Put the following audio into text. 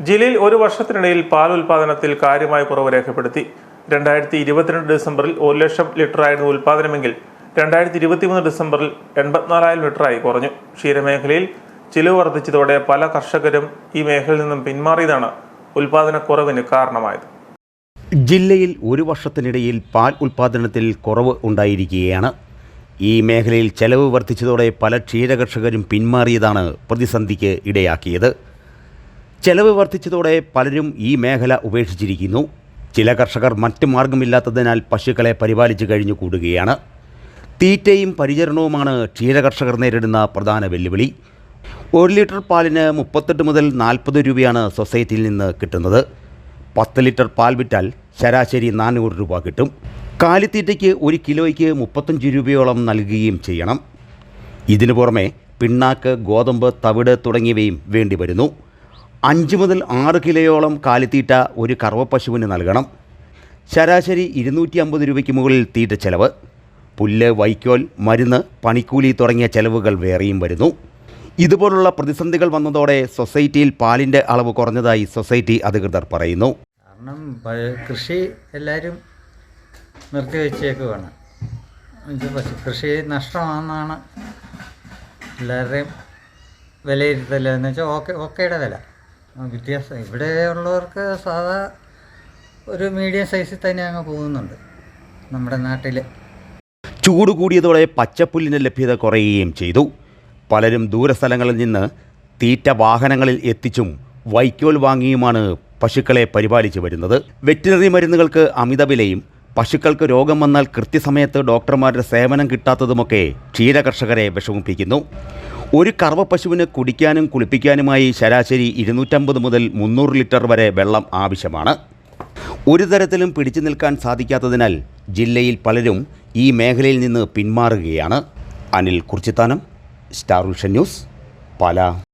ജില്ലയിൽ ഒരു വർഷത്തിനിടയിൽ പാൽ ഉൽപാദനത്തിൽ കാര്യമായ കുറവ് രേഖപ്പെടുത്തി. രണ്ടായിരത്തി ഇരുപത്തിരണ്ട് ഡിസംബറിൽ ഒരു ലക്ഷം ലിറ്ററായിരുന്നു ഉൽപാദനമെങ്കിൽ രണ്ടായിരത്തി ഇരുപത്തിമൂന്ന് ഡിസംബറിൽ എൺപത്തിനാലായിരം ലിറ്ററായി കുറഞ്ഞു. ക്ഷീരമേഖലയിൽ ചിലവ് വർദ്ധിച്ചതോടെ പല കർഷകരും ഈ മേഖലയിൽ നിന്നും പിന്മാറിയതാണ് ഉൽപാദനക്കുറവിന് കാരണമായത്. ജില്ലയിൽ ഒരു വർഷത്തിനിടയിൽ പാൽ ഉൽപാദനത്തിൽ കുറവ് ഉണ്ടായിരിക്കുകയാണ്. ഈ മേഖലയിൽ ചെലവ് വർദ്ധിച്ചതോടെ പല ക്ഷീരകർഷകരും പിന്മാറിയതാണ് പ്രതിസന്ധിക്ക് ഇടയാക്കിയത്. ചെലവ് വർദ്ധിച്ചതോടെ പലരും ഈ മേഖല ഉപേക്ഷിച്ചിരിക്കുന്നു. ചില കർഷകർ മറ്റ് മാർഗമില്ലാത്തതിനാൽ പശുക്കളെ പരിപാലിച്ചു കഴിഞ്ഞു കൂടുകയാണ്. തീറ്റയും പരിചരണവുമാണ് ക്ഷീരകർഷകർ നേരിടുന്ന പ്രധാന വെല്ലുവിളി. ഒരു ലിറ്റർ പാലിന് മുപ്പത്തെട്ട് മുതൽ നാൽപ്പത് രൂപയാണ് സൊസൈറ്റിയിൽ നിന്ന് കിട്ടുന്നത്. പത്ത് ലിറ്റർ പാൽ വിറ്റാൽ ശരാശരി നാനൂറ് രൂപ കിട്ടും. കാലിത്തീറ്റയ്ക്ക് ഒരു കിലോയ്ക്ക് മുപ്പത്തഞ്ച് രൂപയോളം നൽകുകയും ചെയ്യണം. ഇതിനു പുറമെ പിണ്ണാക്ക് ഗോതമ്പ് തവിട് തുടങ്ങിയവയും വേണ്ടി വരുന്നു അഞ്ച് മുതൽ ആറ് കിലോയോളം കാലിത്തീറ്റ ഒരു കറവപ്പശുവിന് നൽകണം. ശരാശരി ഇരുന്നൂറ്റി അമ്പത് രൂപയ്ക്ക് മുകളിൽ തീറ്റ ചെലവ്. പുല്ല് വൈക്കോൽ മരുന്ന് പണിക്കൂലി തുടങ്ങിയ ചെലവുകൾ വേറെയും വരുന്നു. ഇതുപോലുള്ള പ്രതിസന്ധികൾ വന്നതോടെ സൊസൈറ്റിയിൽ പാലിന്റെ അളവ് കുറഞ്ഞതായി സൊസൈറ്റി അധികൃതർ പറയുന്നു. കാരണം കൃഷി എല്ലാവരും നിർത്തിവെച്ചേക്കുവാണ്. കൃഷി നഷ്ടമാണെന്നാണ് എല്ലാവരുടെയും വിലയിരുത്തൽ എന്ന് വെച്ചാൽ ഓക്കെ ഓക്കെയുടെ വില. വ്യത്യാസം. ഇവിടെ ഉള്ളവർക്ക് സാധാ ഒരു മീഡിയം സൈസിൽ തന്നെ അങ്ങ് പോകുന്നുണ്ട് നമ്മുടെ നാട്ടിൽ ചൂട് കൂടിയതോടെ പച്ചപ്പുല്ലിന്റെ ലഭ്യത കുറയുകയും ചെയ്തു. പലരും ദൂരസ്ഥലങ്ങളിൽ നിന്ന് തീറ്റ വാഹനങ്ങളിൽ എത്തിച്ചും വൈക്കോൽ വാങ്ങിയുമാണ് പശുക്കളെ പരിപാലിച്ചു വരുന്നത്. വെറ്റിനറി മരുന്നുകൾക്ക് അമിത വിലയും പശുക്കൾക്ക് രോഗം വന്നാൽ കൃത്യസമയത്ത് ഡോക്ടർമാരുടെ സേവനം കിട്ടാത്തതുമൊക്കെ ക്ഷീരകർഷകരെ വിഷമിപ്പിക്കുന്നു. ഒരു കറവ പശുവിന് കുടിക്കാനും കുളിപ്പിക്കാനുമായി ശരാശരി ഇരുന്നൂറ്റമ്പത് മുതൽ മുന്നൂറ് ലിറ്റർ വരെ വെള്ളം ആവശ്യമാണ്. ഒരു തരത്തിലും പിടിച്ചു നിൽക്കാൻ സാധിക്കാത്തതിനാൽ ജില്ലയിൽ പലരും ഈ മേഖലയിൽ നിന്ന് പിന്മാറുകയാണ്. Anil Kurchithanam Star Vision News Pala.